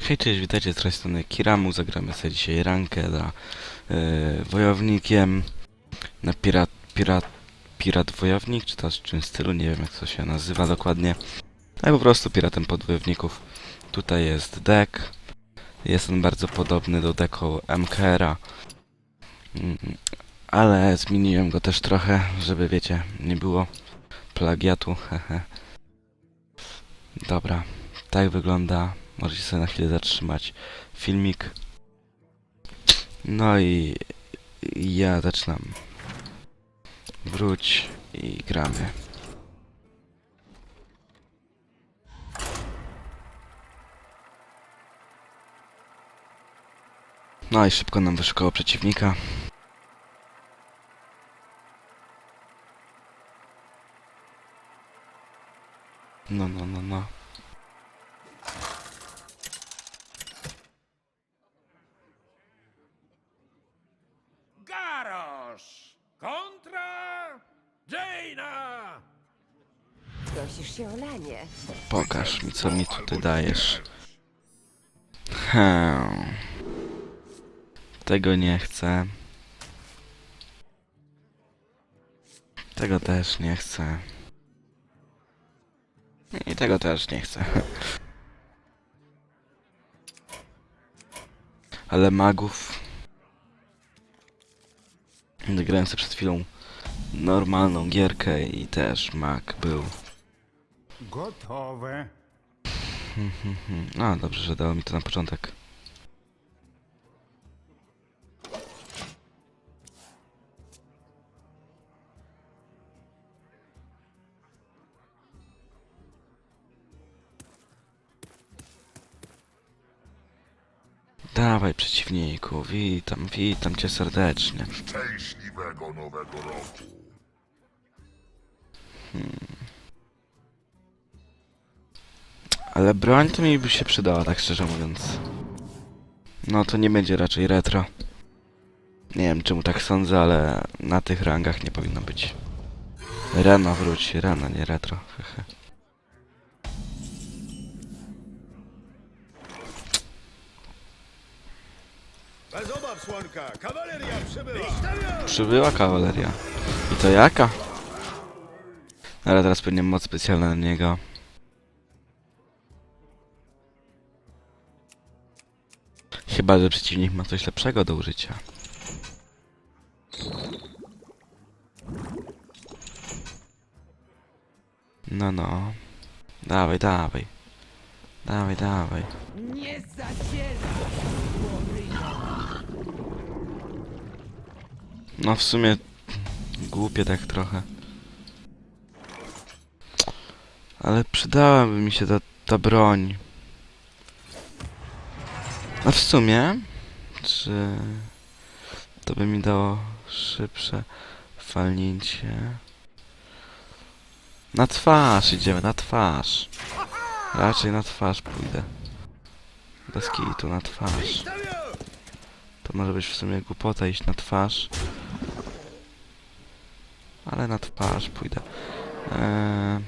Hej, cześć, witajcie z tej strony Kiramu. Zagramy sobie dzisiaj rankę dla yy, wojownikiem na pirat, pirat, pirat wojownik, czy to w czym stylu, nie wiem jak to się nazywa dokładnie. Ale po prostu piratem podwojowników. Tutaj jest deck. Jest on bardzo podobny do deku MKR-a. Ale zmieniłem go też trochę, żeby wiecie, nie było plagiatu. Dobra, tak wygląda Możecie sobie na chwilę zatrzymać filmik. No i ja zaczynam. Wróć i gramy. No i szybko nam wyszukało przeciwnika. No, no, no, no. Garosz kontra Jaina! Prosisz się o lanie. Pokaż mi, co mi tutaj dajesz. Hmm. Tego nie chcę. Tego też nie chcę. Tego też nie chcę. Ale magów... Grałem sobie przed chwilą normalną gierkę i też mag był. Gotowe. Hmm, A, dobrze, że dało mi to na początek. Dawaj, przeciwniku, witam, witam cię serdecznie. Szczęśliwego nowego roku. Ale broń to mi by się przydała, tak szczerze mówiąc. No to nie będzie raczej retro. Nie wiem czemu tak sądzę, ale na tych rangach nie powinno być. Reno wróć, Reno, nie retro. hehe. Słonka! Kawaleria przybyła! Przybyła kawaleria. I to jaka? Ale teraz pewnie moc specjalna na niego. Chyba, że przeciwnik ma coś lepszego do użycia. No, no. Dawaj, dawaj. Dawaj, dawaj. No w sumie głupie tak trochę. Ale przydałaby mi się ta, ta broń. A w sumie, czy to by mi dało szybsze falnięcie? Na twarz idziemy, na twarz. Raczej na twarz pójdę. Bez kitu, na twarz. To może być w sumie głupota iść na twarz. Ale na twarz pójdę. Eee...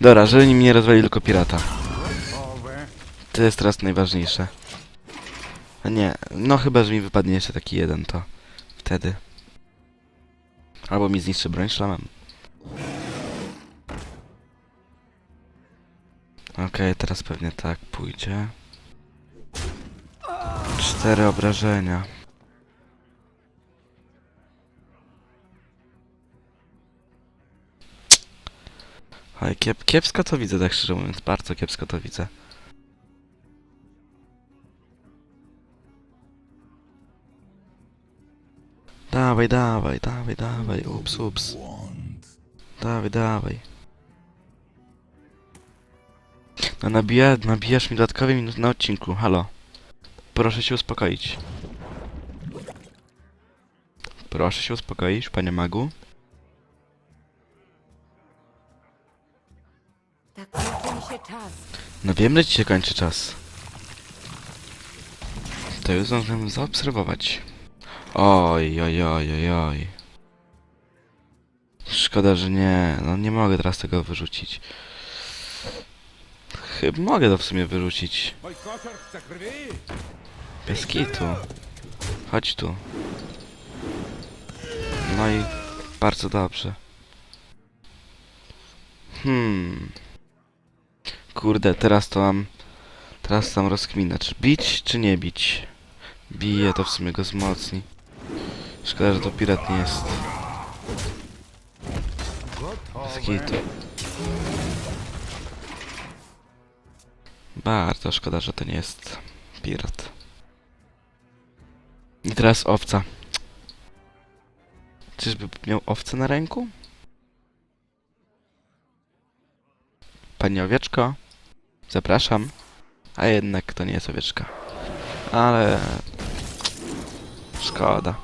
Dobra, żeby nim nie rozwali tylko pirata. To jest teraz najważniejsze. Nie, no chyba, że mi wypadnie jeszcze taki jeden, to wtedy. Albo mi zniszczy broń szlamem. Okej, teraz pewnie tak pójdzie. Cztery obrażenia. Oj, kiep, kiepsko to widzę, tak szczerze mówiąc. Bardzo kiepsko to widzę. Dawaj, dawaj, dawaj, dawaj, ups, ups. Dawaj, dawaj. No nabija, nabijasz mi dodatkowe minut na odcinku, halo. Proszę się uspokoić. Proszę się uspokoić, panie magu. No wiem, że ci się kończy czas. To już zdążyłem zaobserwować. Oj, oj, oj, oj, oj. Szkoda, że nie. No nie mogę teraz tego wyrzucić. Chyba mogę to w sumie wyrzucić. Bez kitu. Chodź tu. No i bardzo dobrze. Hmm. Kurde, teraz to mam... Teraz tam rozkminę, czy bić, czy nie bić. Bije, to w sumie go wzmocni. Szkoda, że to pirat nie jest. Bez kitu. Bardzo szkoda, że to nie jest pirat. I teraz owca. Czyżby miał owcę na ręku? Pani owieczko, zapraszam. A jednak to nie jest owieczka. Ale... Szkoda.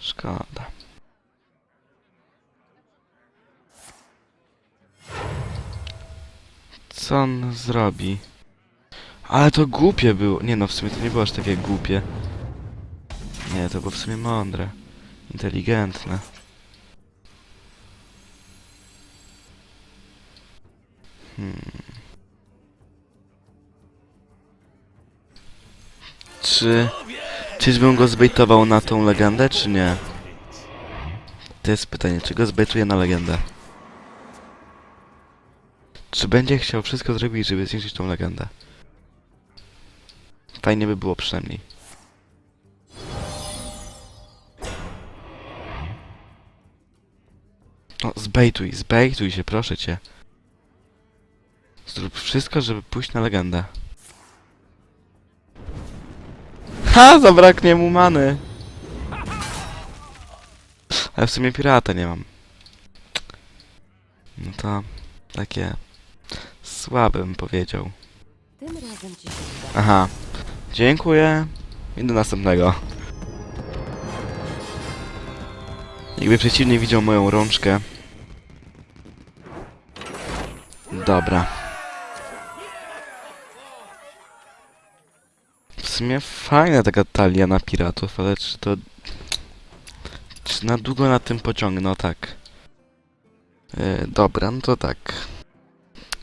Szkoda. Co on zrobi? Ale to głupie było. Nie no, w sumie to nie było aż takie głupie. Nie, to było w sumie mądre. Inteligentne. Hmm. Czy... Czyżbym go zbejtował na tą legendę, czy nie? To jest pytanie, czy go zbejtuję na legendę? Czy będzie chciał wszystko zrobić, żeby zniszczyć tą legendę? Fajnie by było przynajmniej. No, zbejtuj, zbejtuj się, proszę cię. Zrób wszystko, żeby pójść na legendę. Ha! Zabraknie mu many! Ale w sumie pirata nie mam. No to... Takie... Słabe bym powiedział. Aha. Dziękuję. I do następnego. Jakby przeciwnik widział moją rączkę. Dobra. W sumie fajna taka talia na piratów, ale czy to... Czy na długo na tym pociągnę? No tak. Yy, dobra, no to tak.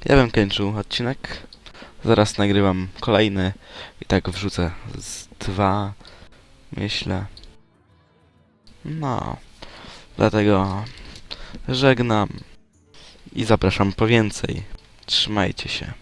Ja bym kończył odcinek. Zaraz nagrywam kolejny i tak wrzucę z dwa, myślę. No, dlatego żegnam i zapraszam po więcej. Trzymajcie się.